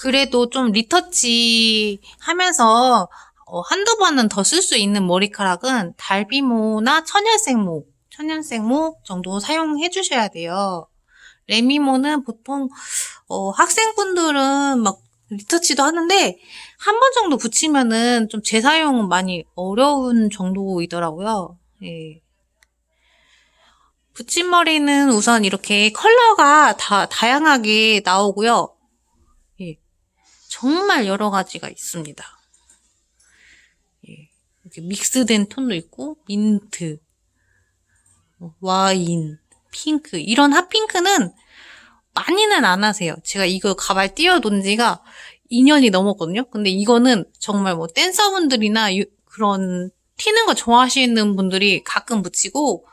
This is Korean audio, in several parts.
그래도 좀 리터치 하면서 어, 한두 번은 더 쓸 수 있는 머리카락은 달비모나 천연생모, 천연생모 정도 사용해 주셔야 돼요. 레미모는 보통 어, 학생분들은 막 리터치도 하는데 한 번 정도 붙이면은 좀 재사용은 많이 어려운 정도이더라고요. 예. 붙임머리는 우선 이렇게 컬러가 다 다양하게 나오고요. 예. 정말 여러 가지가 있습니다. 예. 이렇게 믹스된 톤도 있고 민트, 뭐 와인, 핑크 이런 핫핑크는 많이는 안 하세요. 제가 이거 가발 띄워놓은 지가 2년이 넘었거든요. 근데 이거는 정말 뭐 댄서분들이나 유- 그런 튀는 거 좋아하시는 분들이 가끔 붙이고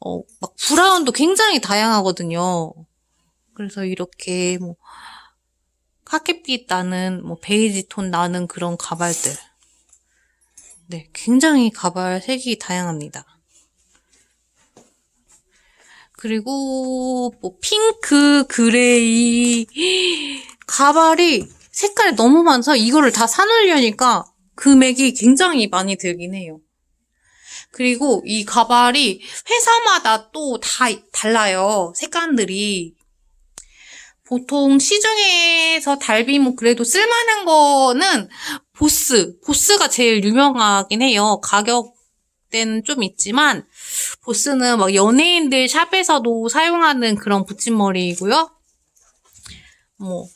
어, 막 브라운도 굉장히 다양하거든요. 그래서 이렇게 뭐 카키빛 나는 뭐 베이지 톤 나는 그런 가발들. 네, 굉장히 가발 색이 다양합니다. 그리고 뭐 핑크, 그레이 가발이 색깔이 너무 많아서 이거를 다 사놓으려니까 금액이 굉장히 많이 들긴 해요. 그리고 이 가발이 회사마다 또 다 달라요. 색감들이. 보통 시중에서 달비모 그래도 쓸만한 거는 보스. 보스가 제일 유명하긴 해요. 가격대는 좀 있지만, 보스는 막 연예인들 샵에서도 사용하는 그런 붙임머리이고요. 뭐,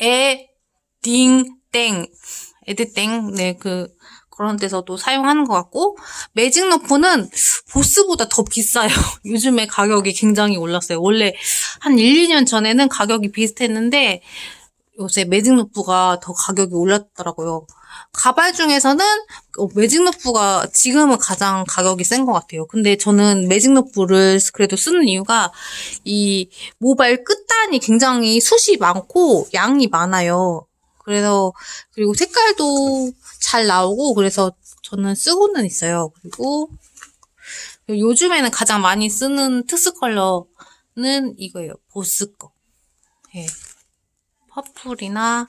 에, 딩, 땡. 에드땡. 네, 그, 그런 데서도 사용하는 것 같고, 매직 너프는 보스보다 더 비싸요. 요즘에 가격이 굉장히 올랐어요. 원래 한 1, 2년 전에는 가격이 비슷했는데, 요새 매직 너프가 더 가격이 올랐더라고요. 가발 중에서는 어, 매직 너프가 지금은 가장 가격이 센 것 같아요. 근데 저는 매직 너프를 그래도 쓰는 이유가 이 모발 끝단이 굉장히 숱이 많고 양이 많아요. 그래서 그리고 색깔도 잘 나오고 그래서 저는 쓰고는 있어요. 그리고 요즘에는 가장 많이 쓰는 특수 컬러는 이거예요. 보스 거. 예. 퍼플이나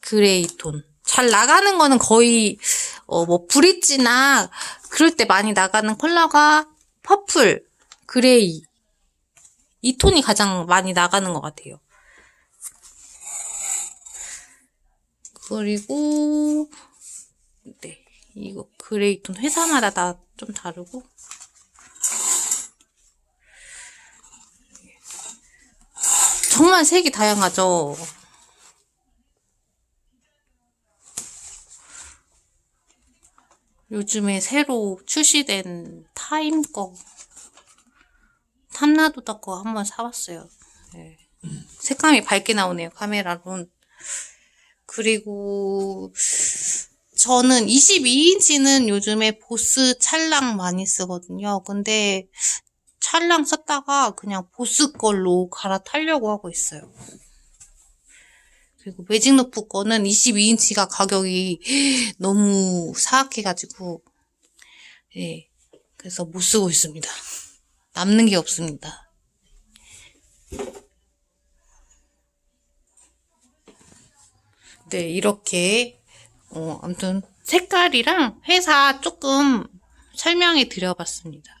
그레이 톤. 잘 나가는 거는 거의 어 뭐 브릿지나 그럴 때 많이 나가는 컬러가 퍼플, 그레이 이 톤이 가장 많이 나가는 것 같아요. 그리고 네 이거 그레이 톤 회사마다 다 좀 다르고 정말 색이 다양하죠. 요즘에 새로 출시된 타임 거 탐나도다 거 한번 사봤어요. 네. 색감이 밝게 나오네요 카메라론. 그리고 저는 22인치는 요즘에 보스 찰랑 많이 쓰거든요. 근데 찰랑 썼다가 그냥 보스 걸로 갈아타려고 하고 있어요. 그리고 매직 노프 거는 22인치가 가격이 너무 사악해가지고, 예. 그래서 못 쓰고 있습니다. 남는 게 없습니다. 네, 이렇게, 어, 아무튼 색깔이랑 회사 조금 설명해 드려봤습니다.